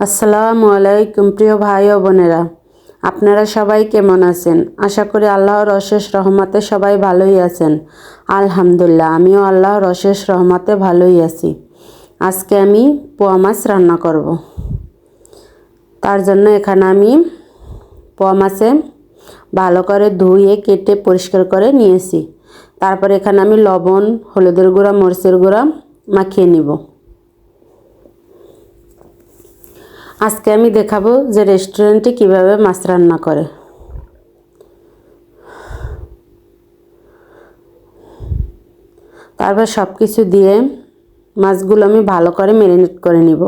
আসসালামু আলাইকুম, প্রিয় ভাই ও বোনেরা। আপনারা সবাই কেমন আছেন? আশা করি আল্লাহর অশেষ রহমতে সবাই ভালোই আছেন। আলহামদুলিল্লাহ, আমিও আল্লাহর অশেষ রহমতে ভালোই আছি। আজকে আমি পোয়া মাছ রান্না করব। তার জন্য এখানে আমি পোয়া মাছে ভালো করে ধুয়ে, কেটে, পরিষ্কার করে নিয়েছি। তারপর এখানে আমি লবণ, হলুদের গুঁড়া, মরিচের গুঁড়া মাখিয়ে নিব। আজকে আমি দেখাবো যে রেস্টুরেন্টে কীভাবে মাছ রান্না করে। তারপর সব কিছু দিয়ে মাছগুলো আমি ভালো করে ম্যারিনেট করে নিব।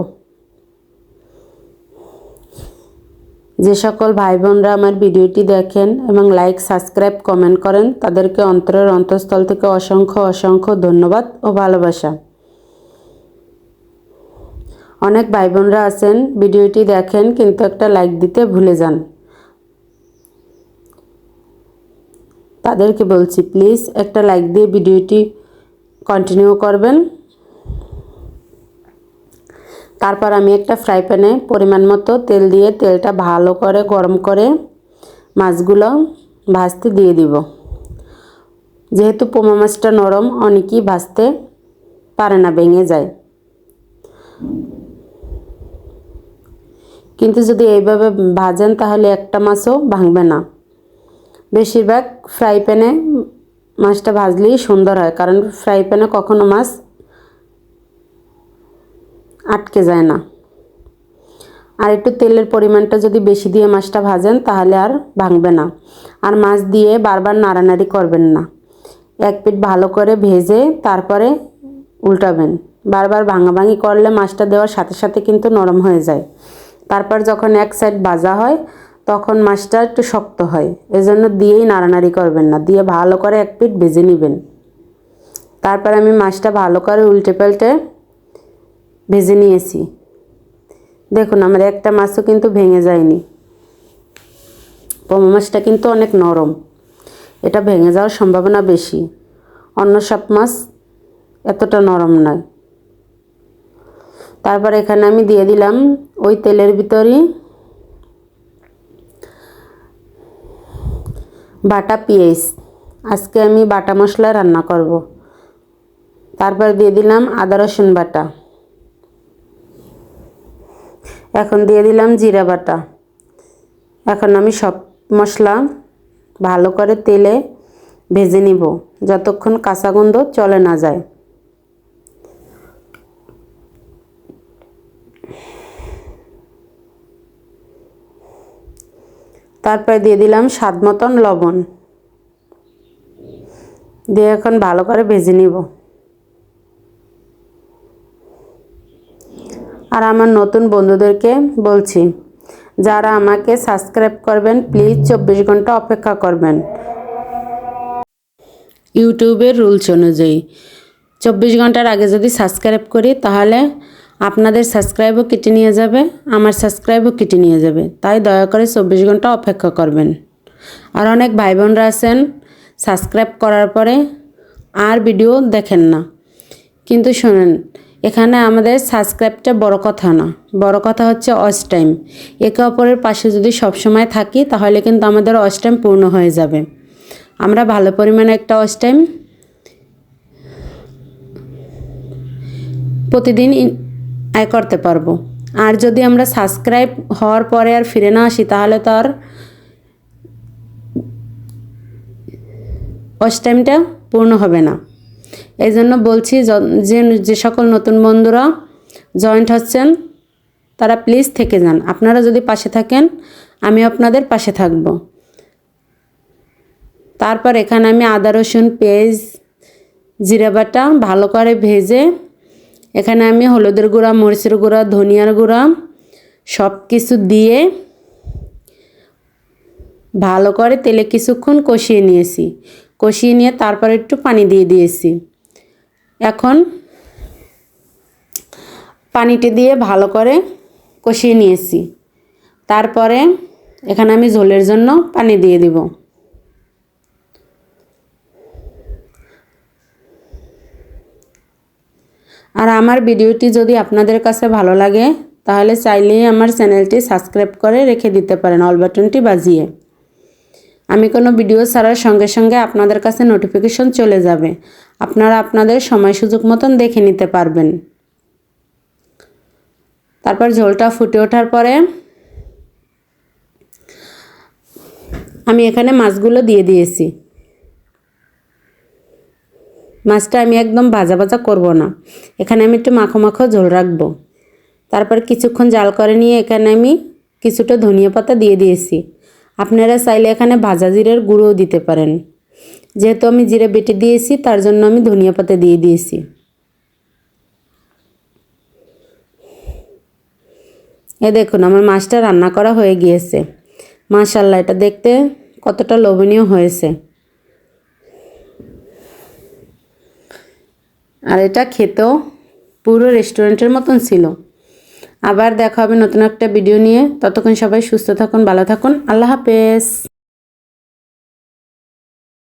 যে সকল ভাই বোনরা আমার ভিডিওটি দেখেন এবং লাইক, সাবস্ক্রাইব, কমেন্ট করেন, তাদেরকে অন্তরের অন্তঃস্থল থেকে অসংখ্য অসংখ্য ধন্যবাদ ও ভালোবাসা। অনেক ভাই বোনরা আছেন, ভিডিওটি দেখেন, কিন্তু একটা লাইক দিতে ভুলে যান। তাদেরকে বলছি প্লিজ একটা লাইক দিয়ে ভিডিওটি কন্টিনিউ করবেন। তারপর আমি একটা ফ্রাই প্যানে পরিমাণ মতো তেল দিয়ে তেলটা ভালো করে গরম করে মাছগুলো ভাজতে দিয়ে দিব। যেহেতু পোমা মাছটা নরম, অনেকেই ভাজতে পারে না, ভেঙে যায়। কিন্তু যদি এইভাবে ভাজেন তাহলে একটা মাছও ভাঙবে না। বেশিরভাগ ফ্রাই প্যানে মাছটা ভাজলেই সুন্দর হয়, কারণ ফ্রাই প্যানে কখনো মাছ আটকে যায় না। আর একটু তেলের পরিমাণটা যদি বেশি দিয়ে মাছটা ভাজেন তাহলে আর ভাঙবে না। আর মাছ দিয়ে বারবার নাড়ানাড়ি করবেন না। এক পিঠ ভালো করে ভেজে তারপরে উল্টাবেন। বারবার ভাঙাভাঙি করলে মাছটা দেওয়ার সাথে সাথে কিন্তু নরম হয়ে যায়। তারপর যখন এক সাইড ভাজা হয়, তখন মাছটা একটু শক্ত হয়। এজন্য দিয়েই নাড়ানাড়ি করবেন না। দিয়ে ভালো করে এক পিঠ ভেজে নেবেন। তারপর আমি মাছটা ভালো করে উল্টে পাল্টে ভেজে নিয়েছি। দেখুন, আমার একটা মাছও কিন্তু ভেঙে যায়নি। পোমা মাছটা কিন্তু অনেক নরম। এটা ভেঙে যাওয়ার সম্ভাবনা বেশি। অন্য সব মাছ এতটা নরম নয়। তারপর এখানে আমি দিয়ে দিলাম ওই তেলের ভিতরই বাটা পেঁয়াজ। আজকে আমি বাটা মশলা রান্না করব। তারপর দিয়ে দিলাম আদা, রসুন বাটা। এখন দিয়ে দিলাম জিরা বাটা। এখন আমি সব মশলা ভালো করে তেলে ভেজে নিব, যতক্ষণ কাঁচা গন্ধ চলে না যায়। তারপরে দিয়ে দিলাম স্বাদ মতন লবণ। দিয়ে এখন ভালো করে ভেজে নিব। আর আমার নতুন বন্ধুদেরকে বলছি, যারা আমাকে সাবস্ক্রাইব করবেন, প্লিজ চব্বিশ ঘণ্টা অপেক্ষা করবেন। ইউটিউবের রুলস অনুযায়ী, চব্বিশ ঘণ্টার আগে যদি সাবস্ক্রাইব করি, তাহলে আপনাদের সাবস্ক্রাইবও কেটে নিয়ে যাবে, আমার সাবস্ক্রাইবও কেটে নিয়ে যাবে। তাই দয়া করে চব্বিশ ঘণ্টা অপেক্ষা করবেন। আর অনেক ভাই বোনরা আছেন, সাবস্ক্রাইব করার পরে আর ভিডিও দেখেন না। কিন্তু শোনেন, এখানে আমাদের সাবস্ক্রাইবটা বড় কথা না। বড় কথা হচ্ছে অস টাইম। একে অপরের পাশে যদি সবসময় থাকি, তাহলে কিন্তু আমাদের অস টাইম পূর্ণ হয়ে যাবে। আমরা ভালো পরিমাণে একটা অস টাইম প্রতিদিন আয় করতে পারব। আর যদি আমরা সাবস্ক্রাইব হওয়ার পরে আর ফিরে না আসি, তাহলে তো আর ওয়াচ টাইমটা পূর্ণ হবে না। এই জন্য বলছি, যে যে সকল নতুন বন্ধুরা জয়েন্ট হচ্ছেন, তারা প্লিজ থেকে যান। আপনারা যদি পাশে থাকেন, আমি আপনাদের পাশে থাকব। তারপর এখানে আমি আদা রসুন, পেঁয়াজ, জিরা বাটা ভালো করে ভেজে এখানে আমি হলুদের গুঁড়া, মরিচের গুঁড়া, ধনিয়ার গুঁড়া সব কিছু দিয়ে ভালো করে তেলে কিছুক্ষণ কষিয়ে নিয়েছি। কষিয়ে নিয়ে তারপর একটু পানি দিয়ে দিয়েছি। এখন পানিটি দিয়ে ভালো করে কষিয়ে নিয়েছি। তারপরে এখানে আমি ঝোলের জন্য পানি দিয়ে দিব। আর আমার ভিডিওটি যদি আপনাদের কাছে ভালো লাগে, তাহলে চাইলেই আমার চ্যানেলটি সাবস্ক্রাইব করে রেখে দিতে পারেন, অল বাটনটি বাজিয়ে। আমি কোনো ভিডিও ছাড়ার সঙ্গে সঙ্গে আপনাদের কাছে নোটিফিকেশন চলে যাবে। আপনারা আপনাদের সময় সুযোগ মতন দেখে নিতে পারবেন। তারপর ঝোলটা ফুটে ওঠার পরে আমি এখানে মাছগুলো দিয়ে দিয়েছি। মাছটা আমি একদম ভাজা ভাজা করব না। এখানে আমি একটু মাখো মাখো ঝোল রাখব। তারপর কিছুক্ষণ জাল করে নিয়ে এখানে আমি কিছুটা ধনিয়া পাতা দিয়ে দিয়েছি। আপনারা চাইলে এখানে ভাজা জিরের গুঁড়োও দিতে পারেন। যেহেতু আমি জিরে বেটে দিয়েছি, তার জন্য আমি ধনিয়া পাতা দিয়ে দিয়েছি। এ দেখুন, আমার মাছটা রান্না করা হয়ে গিয়েছে। মাশাল্লাহ এটা দেখতে কতটা লোভনীয় হয়েছে। আর এটা খেতেও পুরো রেস্টুরেন্টের মতন ছিল। আবার দেখা হবে নতুন একটা ভিডিও নিয়ে। ততক্ষণ সবাই সুস্থ থাকুন, ভালো থাকুন। আল্লাহ হাফেজ।